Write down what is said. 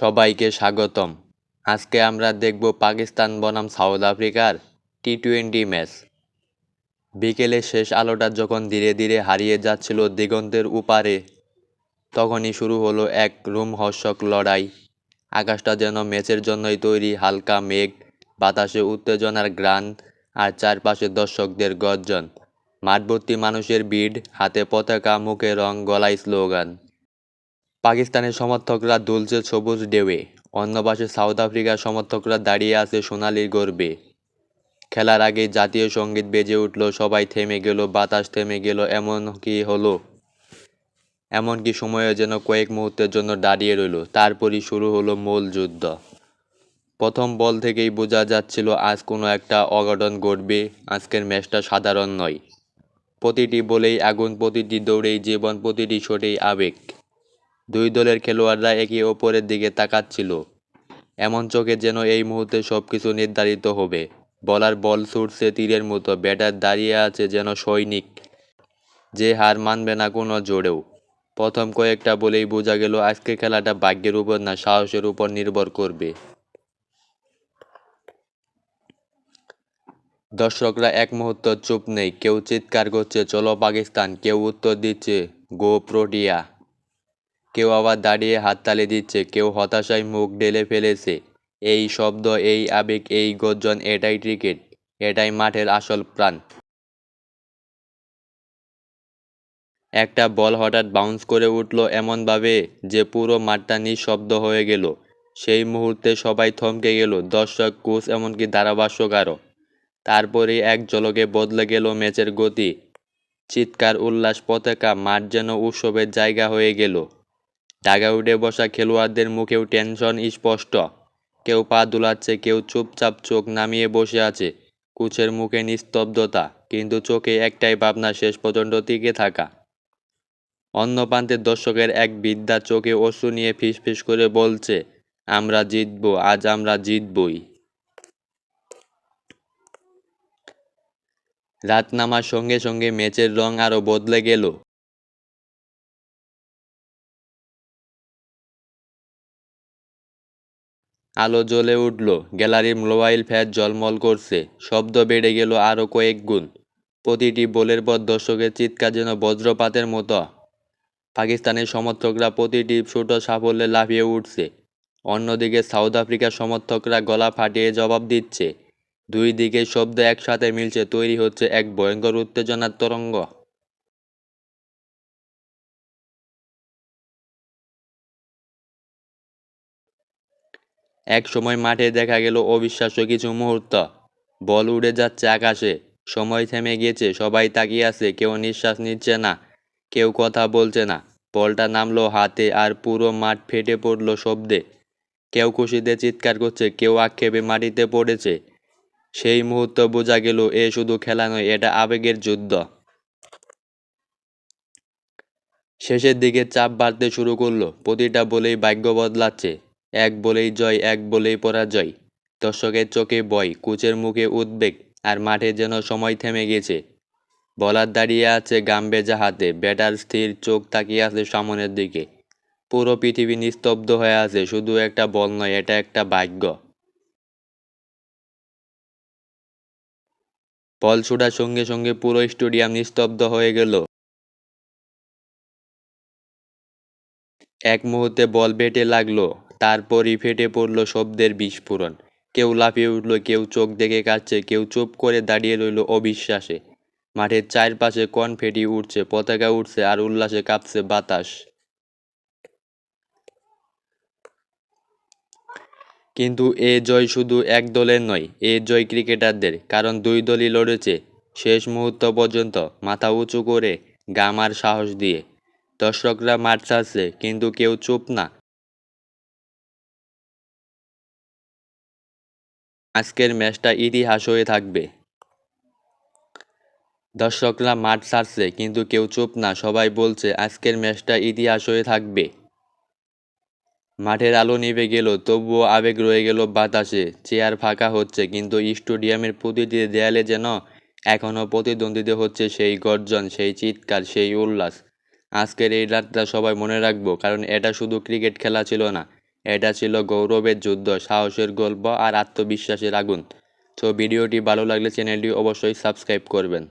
সবাইকে স্বাগতম। আজকে আমরা দেখব পাকিস্তান বনাম সাউথ আফ্রিকার টি টোয়েন্টি ম্যাচ। বিকেলে শেষ আলোটা যখন ধীরে ধীরে হারিয়ে যাচ্ছিল দিগন্তের উপারে, তখনই শুরু হলো এক রোমহর্ষক লড়াই। আকাশটা যেন ম্যাচের জন্যই তৈরি, হালকা মেঘ, বাতাসে উত্তেজনার গ্রান আর চারপাশে দর্শকদের গর্জন। মাঠভর্তি মানুষের ভিড়, হাতে পতাকা, মুখে রং, গলায় স্লোগান। পাকিস্তানের সমর্থকরা দুলছে সবুজ ঢেউয়ে। অন্য পাশে সাউথ আফ্রিকার সমর্থকরা দাঁড়িয়ে আছে সোনালির গর্বে। খেলার আগে জাতীয় সংগীত বেজে উঠল, সবাই থেমে গেল, বাতাস থেমে গেল, এমন কি হলো? এমনকি সময়ে যেন কয়েক মুহূর্তের জন্য দাঁড়িয়ে রইল। তারপরই শুরু হলো মূল যুদ্ধ। প্রথম বল থেকেই বোঝা যাচ্ছিল, আজ কোনো একটা অঘটন ঘটবে, আজকের ম্যাচটা সাধারণ নয়। প্রতিটি বলেই আগুন, প্রতিটি দৌড়েই জীবন, প্রতিটি শটেই আবেগ। দুই দলের খেলোয়াড়রা একে অপরের দিকে তাকাচ্ছিল। এমন চোখে যেন এই মুহূর্তে সব কিছু নির্ধারিত হবে। বলার বল ছুটছে তীরের মতো, ব্যাটার দাঁড়িয়ে আছে যেন সৈনিক। যে হার মানবে না কোনো জোরেও। প্রথম কয়েকটা বলেই বোঝা গেল আজকে খেলাটা ভাগ্যের উপর না, সাহসের উপর নির্ভর করবে। দর্শকরা এক মুহূর্ত চুপ নেই, কেউ চিৎকার করছে, চলো পাকিস্তান। কেউ উত্তর দিচ্ছে, গো প্রোটিয়া। কেউ আবার দাঁড়িয়ে হাততালি দিচ্ছে, কেউ হতাশায় মুখ ঢেলে ফেলেছে। এই শব্দ, এই আবেগ, এই গর্জন, এটাই ক্রিকেট, এটাই মাঠের আসল প্রাণ। একটা বল হঠাৎ বাউন্স করে উঠল এমনভাবে যে পুরো মাঠটা নিঃশব্দ হয়ে গেল। সেই মুহূর্তে সবাই থমকে গেল, দর্শক, কোচ, এমনকি ধারাভাষ্যকারও তারপরে এক জলকে বদলে গেল ম্যাচের গতি। চিৎকার, উল্লাস, পতাকা, মাঠ যেন উৎসবের জায়গা হয়ে গেল। ডাগাউটে বসা খেলোয়াড়দের মুখেও টেনশন স্পষ্ট। কেউ পা দুলাচ্ছে, কেউ চুপচাপ চোখ নামিয়ে বসে আছে। কোচের মুখে নিস্তব্ধতা, কিন্তু চোখে একটাই ভাবনা, শেষ পর্যন্ত টিকে থাকা। অন্য প্রান্তের দর্শকের এক বিদ্যা চোখে অশ্রু নিয়ে ফিসফিস করে বলছে, আমরা জিতবো, আজ আমরা জিতবই। রাত নামার সঙ্গে সঙ্গে ম্যাচের রং আরও বদলে গেল। আলো জ্বলে উঠল, গ্যালারির মোবাইল ফ্যাট জলমল করছে, শব্দ বেড়ে গেল আরও কয়েক গুণ। প্রতিটি বলের পর দর্শকের চিৎকার যেন বজ্রপাতের মতো। পাকিস্তানের সমর্থকরা প্রতিটি ছোট সাফল্যে লাফিয়ে উঠছে। অন্যদিকে সাউথ আফ্রিকার সমর্থকরা গলা ফাটিয়ে জবাব দিচ্ছে। দুই দিকে শব্দ একসাথে মিলছে, তৈরি হচ্ছে এক ভয়ঙ্কর উত্তেজনার তরঙ্গ। এক সময় মাঠে দেখা গেল অবিশ্বাস্য কিছু মুহূর্ত। বল উড়ে যাচ্ছে আকাশে। সময় থেমে গিয়েছে সবাই তাকিয়ে আছে, কেউ নিঃশ্বাস নিচ্ছে না, কেউ কথা বলছে না। বলটা নামলো হাতে আর পুরো মাঠ ফেটে পড়ল শব্দে। কেউ খুশিতে চিৎকার করছে, কেউ আক্ষেপে মাটিতে পড়েছে। সেই মুহূর্ত বোঝা গেল, এ শুধু খেলা নয়, এটা আবেগের যুদ্ধ। শেষের দিকে চাপ বাড়তে শুরু করল, প্রতিটা বলেই ভাগ্য বদলাচ্ছে। এক বলেই জয়, এক বলেই পরাজয়। দর্শকের চোখে বয়, কোচের মুখে উদ্বেগ, আর মাঠে যেন সময় থেমে গেছে। বলার দাঁড়িয়ে আছে গাম বেজা হাতে, ব্যাটার স্থির চোখ তাকিয়ে আছে সামনের দিকে। পুরো পৃথিবী নিস্তব্ধ হয়ে আছে, শুধু একটা বল নয়, এটা একটা ভাগ্য। বল ছোড়ার সঙ্গে সঙ্গে পুরো স্টেডিয়াম নিস্তব্ধ হয়ে গেল। এক মুহূর্তে বল বেটে লাগল। তারপরই ফেটে পড়ল শব্দের বিস্ফোরণ। কেউ লাফিয়ে উঠল, কেউ চোখ দেখে কাটছে কেউ চুপ করে দাঁড়িয়ে রইল অবিশ্বাসে। মাঠের চারপাশে কনফেটি উঠছে, পতাকা উঠছে আর উল্লাসে কাঁপছে বাতাস। কিন্তু এ জয় শুধু এক দলের নয়, এ জয় ক্রিকেটারদের, কারণ দুই দলই লড়েছে শেষ মুহূর্ত পর্যন্ত মাথা উঁচু করে গামার সাহস দিয়ে। দর্শকরা মাঠ ছাড়ছে, কিন্তু কেউ চুপ না আজকের ম্যাচটা ইতিহাস হয়ে থাকবে। দর্শকরা মাঠ ছাড়ছে, কিন্তু কেউ চুপ না, সবাই বলছে, আজকের ম্যাচটা ইতিহাস হয়ে থাকবে। মাঠের আলো নিভে গেল, তবুও আবেগ রয়ে গেল বাতাসে, চেয়ার ফাঁকা হচ্ছে, কিন্তু স্টেডিয়ামের প্রতিটি দেয়ালে যেন এখনও প্রতিদ্বন্দ্বিতা হচ্ছে সেই গর্জন, সেই চিৎকার, সেই উল্লাস। আজকের এই রাতটা সবাই মনে রাখব, কারণ এটা শুধু ক্রিকেট খেলা ছিল না এটা ছিল গৌরবের যুদ্ধ, সাহসের গল্প আর আত্মবিশ্বাসের আগুন। তো ভিডিওটি ভালো লাগলে চ্যানেলটি অবশ্যই সাবস্ক্রাইব করবেন।